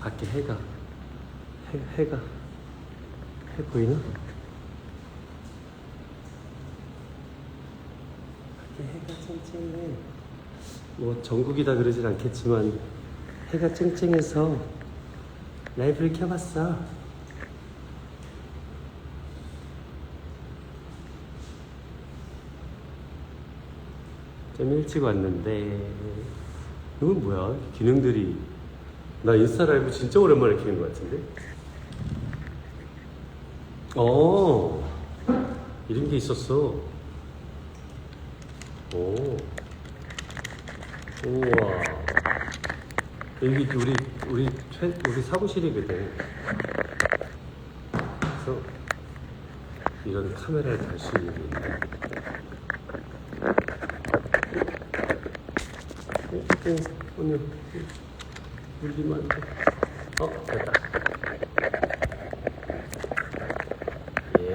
밖에 해가 해, 해가 해 보이나? 밖에 해가 쨍쨍해. 뭐 전국이다 그러진 않겠지만 해가 쨍쨍해서 라이브를 켜봤어. 좀 일찍 왔는데 이건 뭐야? 기능들이 나 인스타 라이브 진짜 오랜만에 키는 것 같은데? 어. 이런 게 있었어. 오. 우와. 여기 우리 우리 최 우리 사무실이거든 그래서 이런 카메라를 달 수 있는 어, 어, 오늘 돼. 어, 됐다. 예.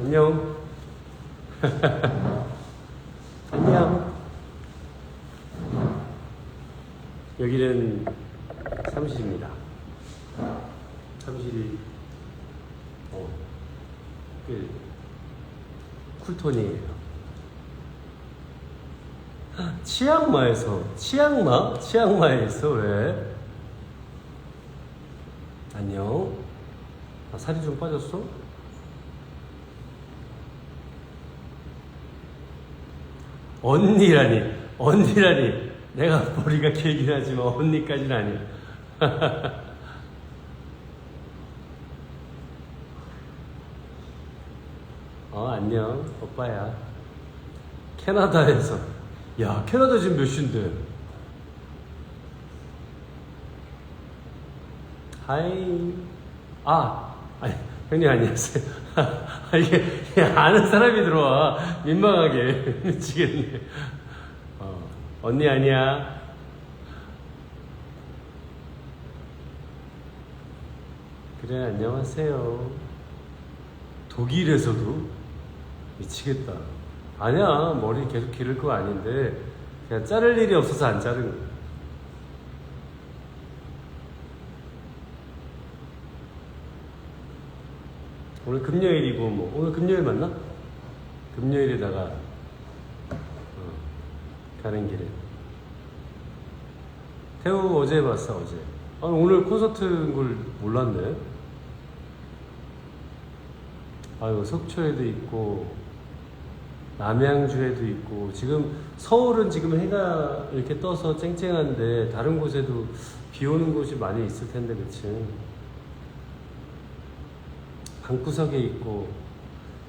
안녕. 안녕. 여기는 사무실입니다. 사무실이 어, 그 쿨톤이에요. 치앙마에서 치앙마? 치앙마에 있어 왜? 안녕. 아, 살이 좀 빠졌어? 언니라니 언니라니 내가 머리가 길긴 하지만 언니까지는 아니야. 어 안녕 오빠야. 캐나다에서 야 캐나다 지금 몇 시인데? 하이 아 아니 형님 안녕하세요. 아, 이게, 이게 아는 사람이 들어와 민망하게 미치겠네. 어, 언니 아니야. 그래 안녕하세요. 독일에서도 미치겠다. 아니야 머리 계속 기를 거 아닌데 그냥 자를 일이 없어서 안 자른 거야. 오늘 금요일이고 뭐 오늘 금요일 맞나? 금요일에다가 어, 가는 길에 태우 어제 봤어 어제. 아 오늘 콘서트인 걸 몰랐네. 아유 속초에도 있고 남양주에도 있고 지금 서울은 지금 해가 이렇게 떠서 쨍쨍한데 다른 곳에도 비 오는 곳이 많이 있을 텐데 그치? 방구석에 있고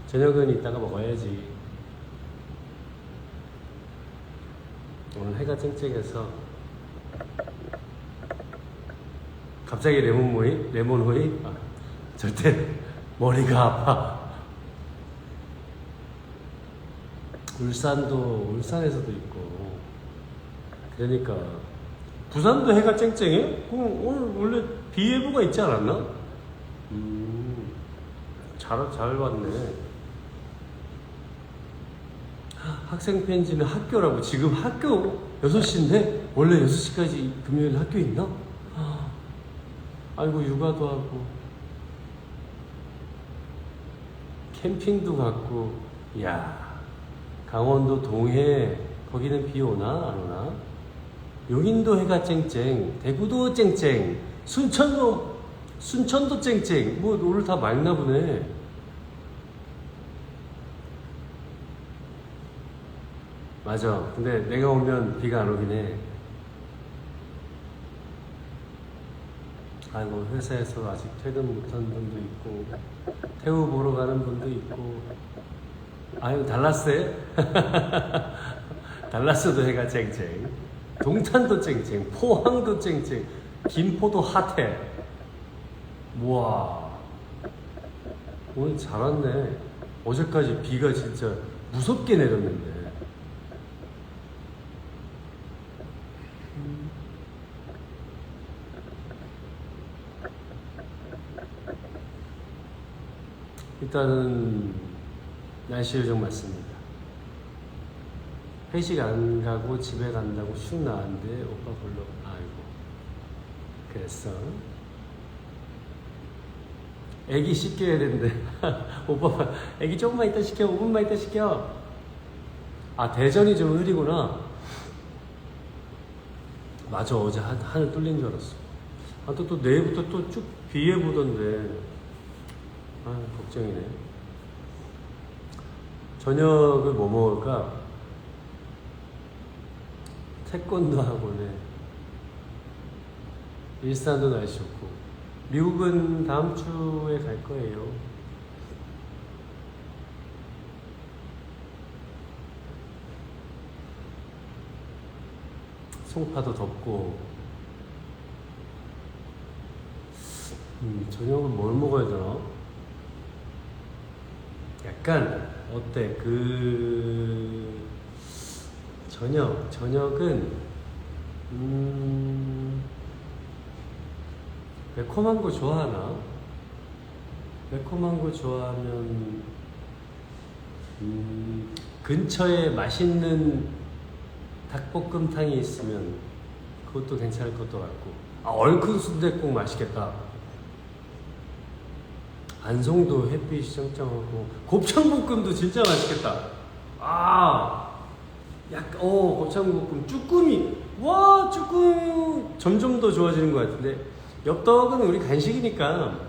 저녁은 이따가 먹어야지 오늘 해가 쨍쨍해서 갑자기 레몬 모이? 레몬 호이? 아, 절대 머리가 아파 울산도 울산에서도 있고 그러니까 부산도 해가 쨍쨍해? 그럼 오늘 원래 비 예보가 있지 않았나? 음, 잘, 잘 봤네. 학생 편지는 학교라고 지금 학교 6시인데 원래 6시까지 금요일 학교 있나? 아이고 육아도 하고 캠핑도 갔고 야 강원도 동해 거기는 비 오나 안 오나? 용인도 해가 쨍쨍, 대구도 쨍쨍, 순천도 순천도 쨍쨍. 뭐 오늘 다 맑나 보네. 맞아. 근데 내가 오면 비가 안 오긴 해. 아이고 회사에서 아직 퇴근 못한 분도 있고 태우 보러 가는 분도 있고. 아유 달라스에 달라스도 해가 쨍쨍. 동탄도 쨍쨍 포항도 쨍쨍 김포도 핫해. 우와. 오늘 잘 왔네. 어제까지 비가 진짜 무섭게 내렸는데 일단은 날씨 요정 맞습니다. 회식 안 가고 집에 간다고 슉 나왔는데 오빠 별로 아이고 그랬어. 애기 씻겨야 되는데 오빠 애기 조금만 이따 시켜 5분만 이따 시켜 아 대전이 좀 흐리구나. 맞아 어제 하, 하늘 뚫린 줄 알았어. 아또또 내일부터 또 쭉비 예보던데 아 걱정이네. 저녁을 뭐 먹을까? 태권도 학원에. 일산도 날씨 좋고. 미국은 다음 주에 갈 거예요. 송파도 덥고. 음, 저녁은 뭘 먹어야 되나? 약간 어때? 그 저녁 저녁은 음 매콤한 거 좋아하나? 매콤한 거 좋아하면 음 근처에 맛있는 닭볶음탕이 있으면 그것도 괜찮을 것도 같고 아 얼큰 순댓국 맛있겠다 안성도 햇빛이 짱짱하고 곱창볶음도 진짜 맛있겠다 아 약간 어 곱창볶음 쭈꾸미 와 쭈꾸미 점점 더 좋아지는 것 같은데 엽떡은 우리 간식이니까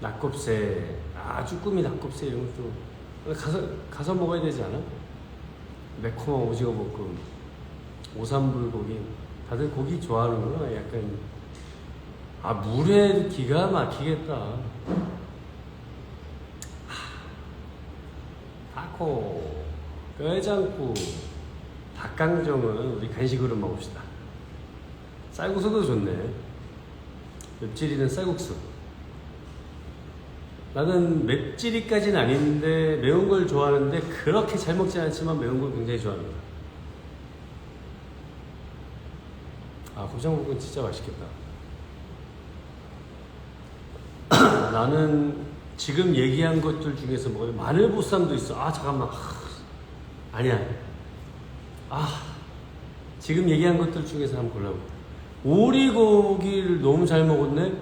낙곱새 아 쭈꾸미 낙곱새 이런 것도 가서 가서 먹어야 되지 않아? 매콤한 오징어 볶음, 오삼불고기. 다들 고기 좋아하는구나. 약간 아 물회 기가 막히겠다. 하, 타코, 뼈장국, 닭강정은 우리 간식으로 먹읍시다. 쌀국수도 좋네. 맵찔이는 쌀국수. 나는 맵찔이까지는 아닌데 매운 걸 좋아하는데 그렇게 잘 먹지 않지만 매운 걸 굉장히 좋아합니다. 아 고창국은 진짜 맛있겠다. 나는 지금 얘기한 것들 중에서 뭐 마늘 보쌈도 있어. 아 잠깐만. 하, 아니야. 아 지금 얘기한 것들 중에서 한번 골라볼게. 오리고기를 너무 잘 먹었네.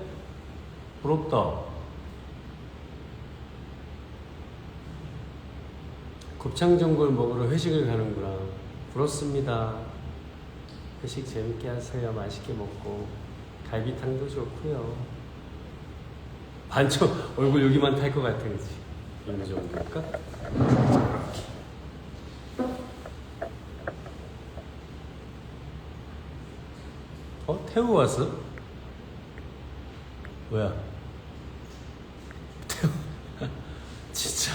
부럽다. 곱창전골 먹으러 회식을 가는구나. 부럽습니다. 회식 재밌게 하세요. 맛있게 먹고. 갈비탕도 좋고요. 반쪽 얼굴 여기만 탈 것 같아, 그치? 이 정도일까? 어? 태우 왔어? 뭐야? 태우 진짜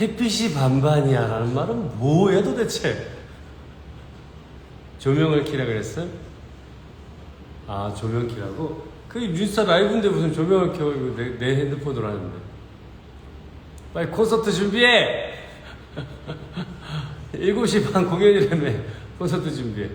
햇빛이 반반이야 라는 말은 뭐야 도대체? 조명을 키라 그랬어? 아 조명 키라고? 그게 뉴스타 라이브인데 무슨 조명을 켜 이거 내, 내 핸드폰으로 하는데. 빨리 콘서트 준비해! 7시 반 공연이라며 콘서트 준비해.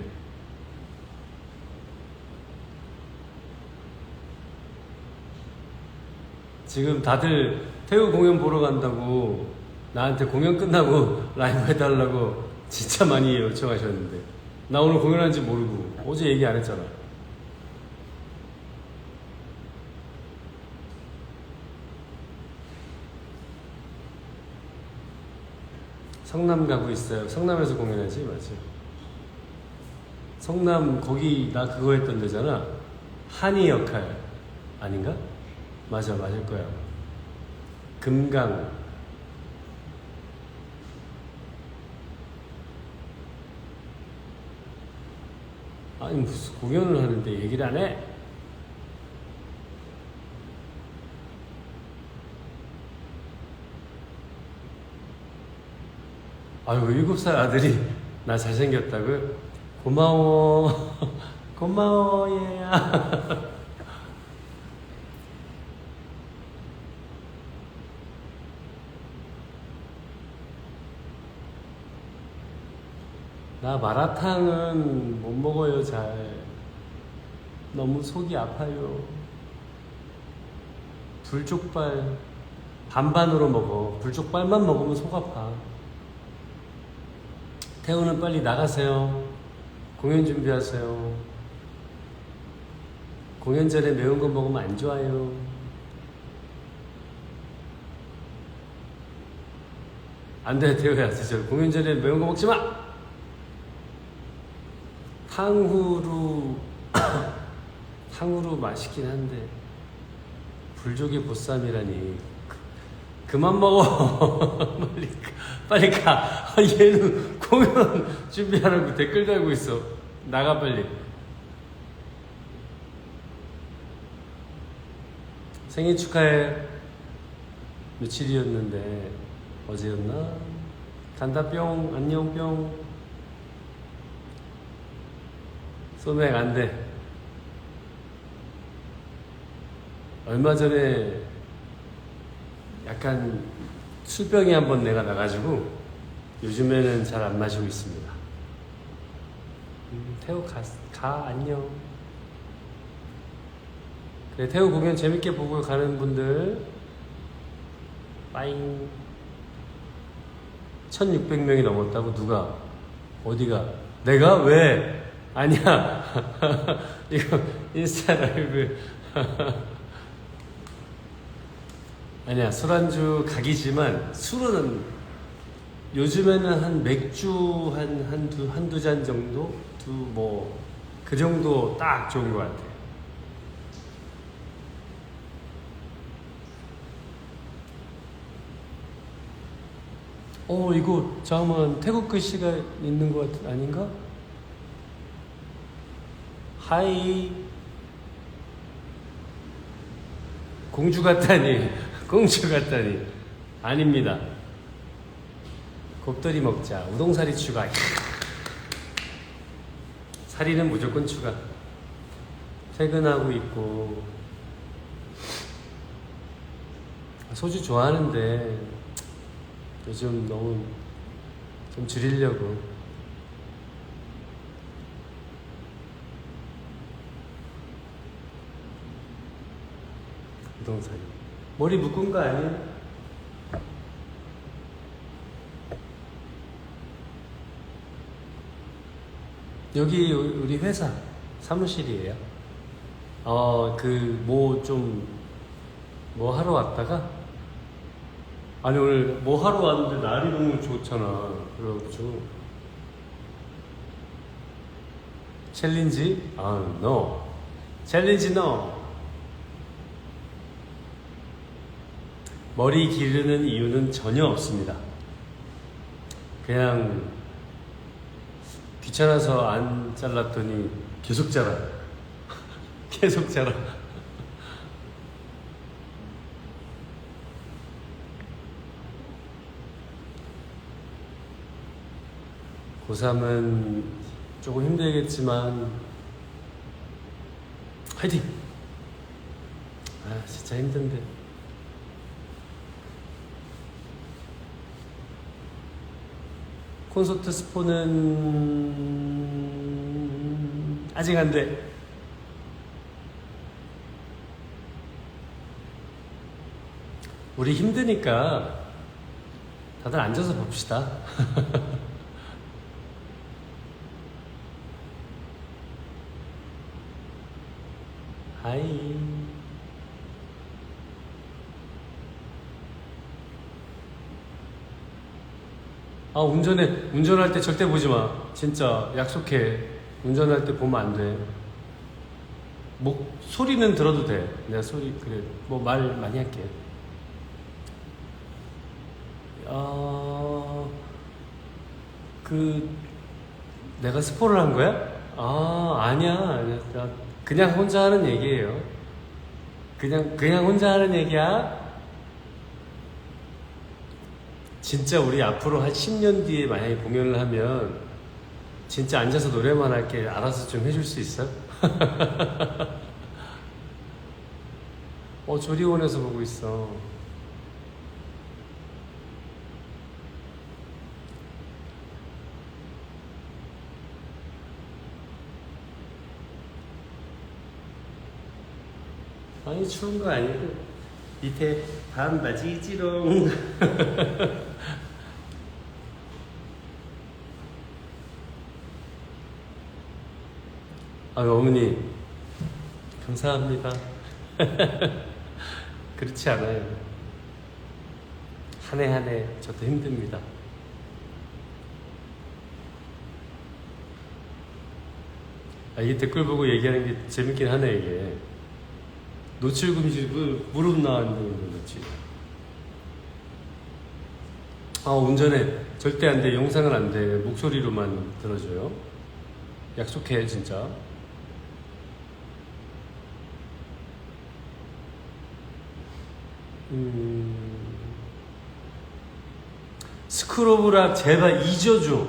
지금 다들 태우 공연 보러 간다고 나한테 공연 끝나고 라이브 해달라고 진짜 많이 요청하셨는데. 나 오늘 공연한지 모르고 어제 얘기 안 했잖아 성남 가고 있어요 성남에서 공연하지 맞지? 성남 거기 나 그거 했던 데잖아 한이 역할 아닌가? 맞아 맞을 거야 금강 아니 무슨 공연을 하는데 얘기를 안 해? 아유 일곱 살 아들이 나 잘생겼다고? 고마워. 고마워 얘야. 나 마라탕은 못 먹어요 잘. 너무 속이 아파요. 불족발 반반으로 먹어. 불족발만 먹으면 속 아파 태우는 빨리 나가세요. 공연 준비하세요. 공연 전에 매운 거 먹으면 안 좋아요. 안 돼, 태우야. 진짜 공연 전에 매운 거 먹지 마! 탕후루, 탕후루 맛있긴 한데, 불조개 보쌈이라니. 그- 그만 먹어. 빨리, 가- 빨리 가. 아, 얘는 공연 준비하라고 댓글 달고 있어. 나가, 빨리. 생일 축하해. 며칠이었는데, 어제였나? 간다 뿅, 안녕 뿅. 소맥 안 돼. 얼마 전에 약간 술병이 한 번 내가 나가지고 요즘에는 잘 안 마시고 있습니다. 음, 태우 가, 가 안녕. 그래 태우 공연 재밌게 보고 가는 분들. 빠잉. 1600명이 넘었다고 누가 어디가? 내가? 왜? 아니야. 이거 인스타 라이브. 아니야 술안주 각이지만 술은 요즘에는 한 맥주 한 한 두 한두 잔 정도 두 뭐 그 정도 딱 좋은 것 같아. 어 이거 잠깐만 태국 글씨가 있는 것 같은 아닌가? 하이 공주 같다니 공주 같다니 아닙니다 곱돌이 먹자. 우동사리 추가. 사리는 무조건 추가. 퇴근하고 있고. 소주 좋아하는데 요즘 너무 좀 줄이려고. 우동사리. 머리 묶은 거 아니에요? 여기 우리 회사 사무실이에요. 어, 그, 뭐 좀, 뭐 하러 왔다가? 아니, 오늘 뭐 하러 왔는데 날이 너무 좋잖아. 그래가지고. 챌린지? 아, no. 챌린지 no. 머리 기르는 이유는 전혀 없습니다. 그냥 귀찮아서 안 잘랐더니 계속 자라. 계속 자라. 고3은 조금 힘들겠지만 화이팅! 아 진짜 힘든데 콘서트 스포는 아직 안 돼. 우리 힘드니까 다들 앉아서 봅시다. 하이. 아 운전해 운전할 때 절대 보지 마. 진짜 약속해. 운전할 때 보면 안 돼. 목 소리는 들어도 돼. 내가 소리 그래 뭐 말 많이 할게. 아그 내가 스포를 한 거야? 아 아니야 그냥 혼자 하는 얘기예요. 그냥 그냥 혼자 하는 얘기야. 진짜 우리 앞으로 한 10년 뒤에 만약에 공연을 하면 진짜 앉아서 노래만 할게 알아서 좀 해줄 수 있어? 어 조리원에서 보고 있어. 아니 추운 거 아니고 밑에 반바지 지롱 아유, 어머니. 감사합니다. 그렇지 않아요. 한 해 한 해 저도 힘듭니다. 아, 이게 댓글 보고 얘기하는 게 재밌긴 하네, 이게. 노출 금지, 그 무릎 나왔는 거지. 아, 운전해. 절대 안 돼. 영상은 안 돼. 목소리로만 들어줘요. 약속해, 진짜. 음... 스크로브락 제발 잊어줘.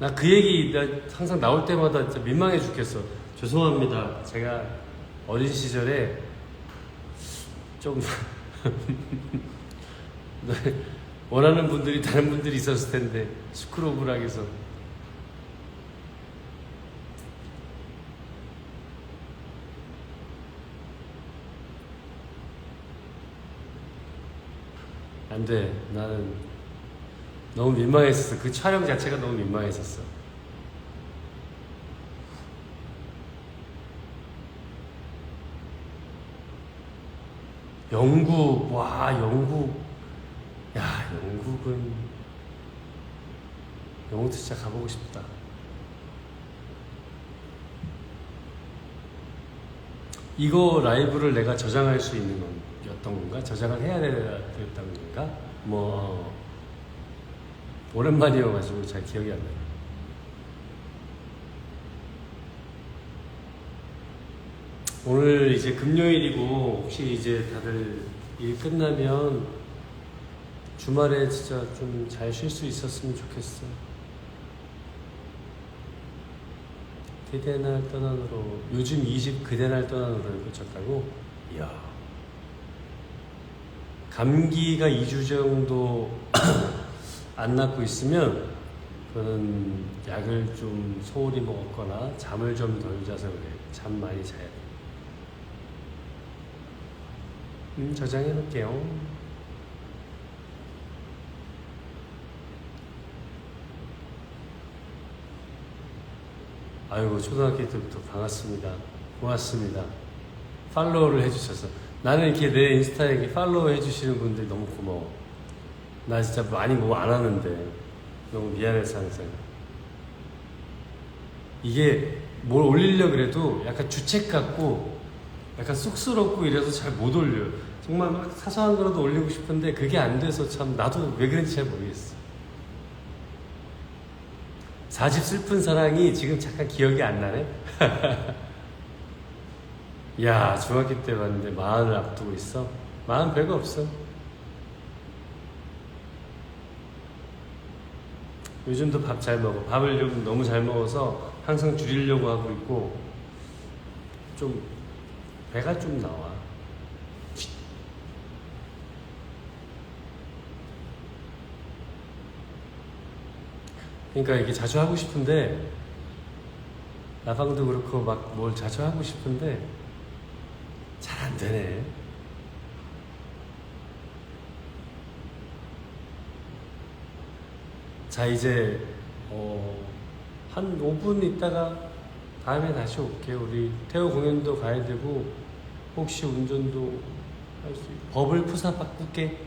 나 그 얘기 나 항상 나올 때마다 진짜 민망해 죽겠어. 죄송합니다. 제가 어린 시절에 좀 원하는 분들이 다른 분들이 있었을 텐데 스크로브락에서 안 돼. 나는 너무 민망했었어. 그 촬영 자체가 너무 민망했었어. 영국, 와, 영국. 야, 영국은. 영국도 진짜 가보고 싶다. 이거 라이브를 내가 저장할 수 있는 건 였던 건가? 저장을 해야 되었던 건가? 뭐, 오랜만이어가지고 잘 기억이 안 나요. 오늘 이제 금요일이고 혹시 이제 다들 일 끝나면 주말에 진짜 좀 잘 쉴 수 있었으면 좋겠어. 그대 날 떠난으로 요즘 20 그대 날 떠난으로 붙였다고? 이야. 감기가 2주 정도 안 낫고 있으면 그거는 약을 좀 소홀히 먹었거나 잠을 좀 덜 자서 그래. 잠 많이 자야 돼. 음, 저장해 놓을게요. 아이고, 초등학교 때부터 반갑습니다. 고맙습니다. 팔로우를 해주셔서. 나는 이렇게 내 인스타에 이렇게 팔로우 해주시는 분들 너무 고마워. 나 진짜 많이 뭐 안 하는데. 너무 미안해서 항상. 이게 뭘 올리려 그래도 약간 주책 같고 약간 쑥스럽고 이래서 잘 못 올려요. 정말 막 사소한 거라도 올리고 싶은데 그게 안 돼서 참 나도 왜 그런지 잘 모르겠어. 4집 슬픈 사랑이 지금 잠깐 기억이 안 나네? 야, 중학교 때 봤는데 마흔을 앞두고 있어? 마흔 별거 없어. 요즘도 밥 잘 먹어. 밥을 좀 너무 잘 먹어서 항상 줄이려고 하고 있고, 좀, 배가 좀 나와. 그러니까 이게 자주 하고 싶은데, 나방도 그렇고 막 뭘 자주 하고 싶은데, 잘 안 되네. 자, 이제, 어, 한 5분 있다가 다음에 다시 올게요. 우리 태호 공연도 가야 되고, 혹시 운전도 할 수, 있 법을 푸사 바꿀게.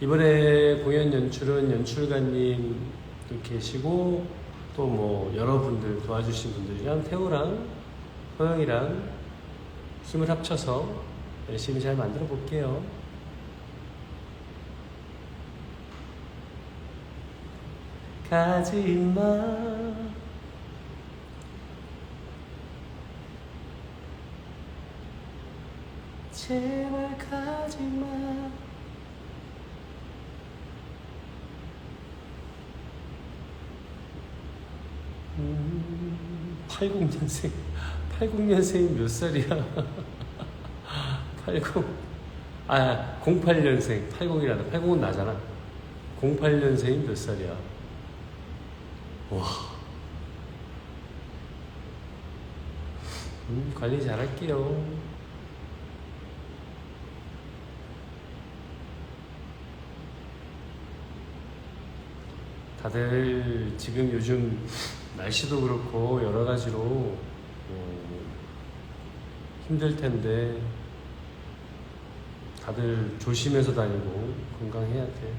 이번에 공연 연출은 연출가님도 계시고, 또 뭐 여러분들 도와주신 분들이랑 태호랑 호영이랑 힘을 합쳐서 열심히 잘 만들어 볼게요. 가지마. 제발 가지마. 음, 80년생 80년생이 몇 살이야? 80 아, 08년생. 80이라다 80은 나잖아. 08년생이 몇 살이야? 와. 음, 관리 잘할게요. 다들 지금 요즘 날씨도 그렇고 여러 가지로 어, 힘들 텐데 다들 조심해서 다니고 건강해야 돼.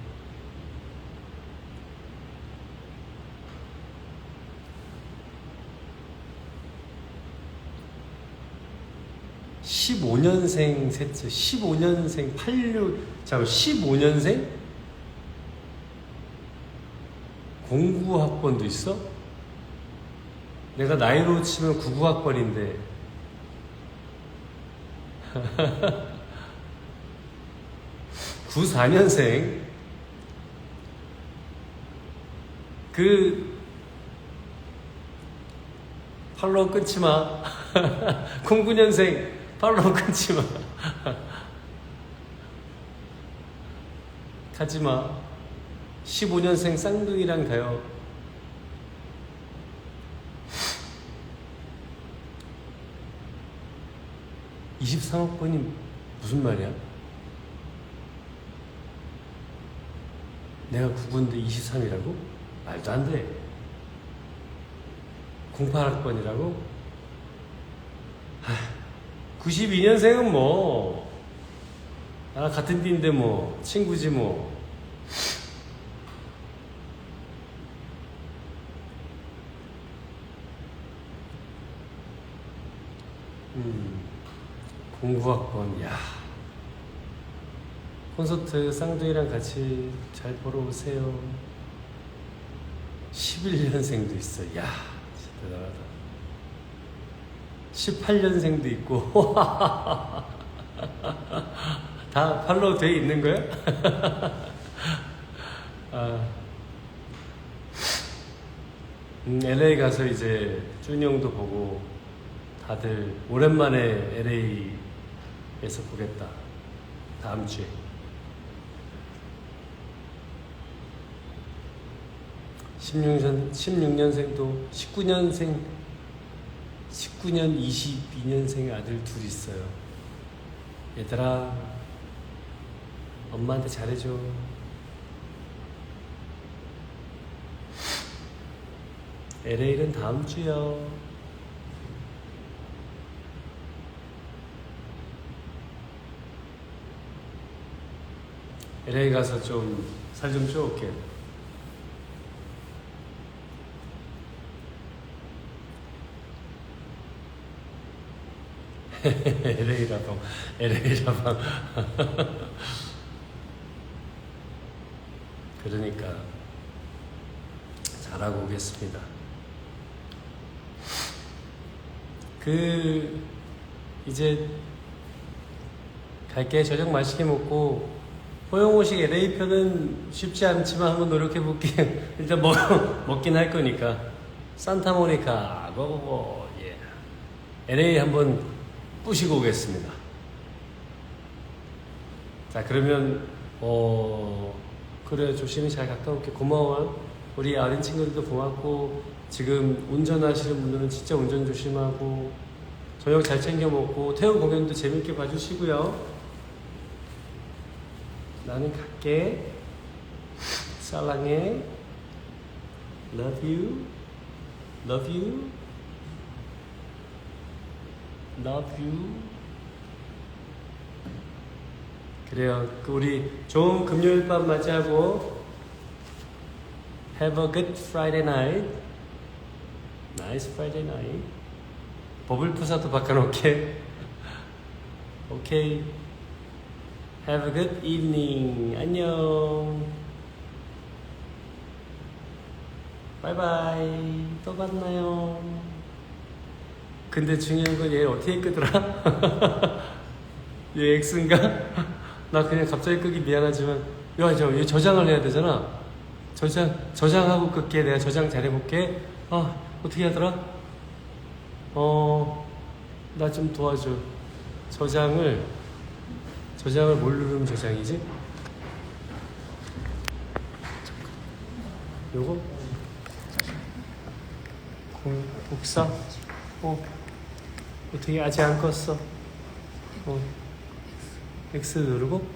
(15년생) 셋째 (15년생) (86) 잠깐 (15년생) 공구학번도 있어? 내가 나이로 치면 99학번인데 (94년생) 그 팔로우 끊지 마. 09년생 팔로우 끊지 마. 가지 마. 15년생 쌍둥이랑 가요. (23억번이) 무슨 말이야? 내가 9군데 23이라고? 말도 안 돼. 08학번이라고? 92년생은 뭐, 나랑 같은 띠인데 뭐, 친구지 뭐. 음, 09학번, 야. 콘서트 쌍둥이랑 같이 잘 보러 오세요. 11년생도 있어. 야, 진짜 대단하다. 18년생도 있고. 다 팔로우 돼 있는 거야? 아. 음, LA 가서 이제 준이 형도 보고 다들 오랜만에 LA 에서 보겠다. 다음 주에. 16년, 16년생도 19년생, 19년 22년생 아들 둘 있어요. 얘들아, 엄마한테 잘해줘. LA는 다음 주요. LA 가서 좀 살좀 쪄올게. LA 라방, LA 라방. 그러니까 잘하고 오겠습니다. 그 이제 갈게 저녁 맛있게 먹고 호영호식 LA 편은 쉽지 않지만 한번 노력해 볼게. 일단 먹 먹긴 할 거니까 산타모니카 고고고 예. LA 한번 뿌시고 오겠습니다. 자 그러면 어 그래 조심히 잘 갔다 올게 고마워 우리 어린 친구들도 고맙고 지금 운전하시는 분들은 진짜 운전 조심하고 저녁 잘 챙겨 먹고 태연 공연도 재밌게 봐주시고요 나는 갈게 사랑해 love you love you love you 그래요. 그 우리 좋은 금요일 밤 맞이하고 Have a good Friday night. Nice Friday night. 버블 푸사도 바꿔놓게. 오케이. Have a good evening. 안녕. 바이바이. 또 만나요. 근데 중요한 건 얘 어떻게 끄더라? 얘 X인가? 나 그냥 갑자기 끄기 미안하지만 야, 저, 얘 저장을 해야 되잖아. 저장, 저장하고 끌게. 내가 저장 잘해볼게. 아, 어떻게 하더라? 어, 나 좀 도와줘. 저장을, 저장을 뭘 누르면 저장이지? 요거? 공, 복사? 어, 어떻게 아직 안 껐어? 어, X 누르고?